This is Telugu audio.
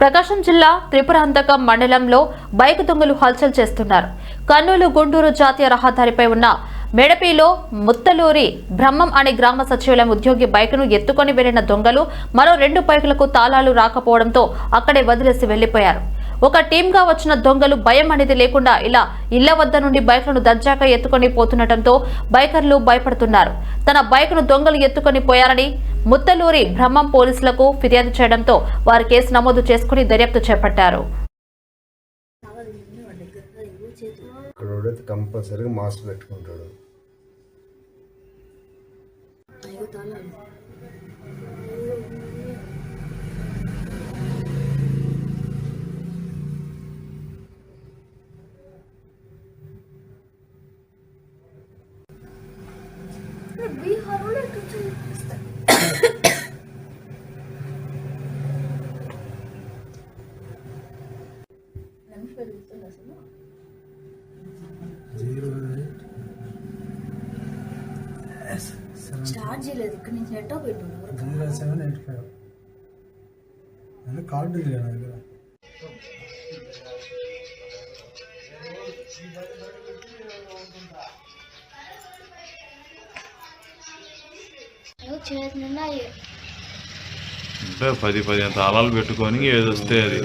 ప్రకాశం జిల్లా త్రిపురాంతకం మండలంలో బైక్ దొంగలు హల్చల్ చేస్తున్నారు. కర్నూలు గుంటూరు జాతీయ రహదారిపై ఉన్న మెడపిలో ముత్తలూరి బ్రహ్మం అనే గ్రామ సచివాలయం ఉద్యోగి బైక్ను ఎత్తుకొని వెళ్ళిన దొంగలు మరో రెండు బైకులకు తాళాలు రాకపోవడంతో అక్కడే వదిలేసి వెళ్ళిపోయారు ఒక టీంగా వచ్చిన దొంగలు భయం అనేది లేకుండా ఇలా ఇళ్ళ వద్ద నుండి బైక్లను దర్జాగా ఎత్తుకొని పోతుండటంతో బైకర్లు భయపడుతున్నారు. తన బైక్ను దొంగలు ఎత్తుకొని పోయారని ముత్తలూరి బ్రహ్మం పోలీసులకు ఫిర్యాదు చేయడంతో వారు కేసు నమోదు చేసుకుని దర్యాప్తు చేపట్టారు. కంపల్సరీగా మాస్క్ పెట్టుకుంటాడు. స్టార్ట్ చేయలేదు ఇక్కడ నుంచి నెట్టో పెట్టు జీరో సెవెన్ ఎయిట్ ఫైవ్. అదే కార్డు ఉంది కదా దగ్గర చేసిన అంటే పది పదిహేను తాళాలు పెట్టుకొని ఏది వస్తే అది.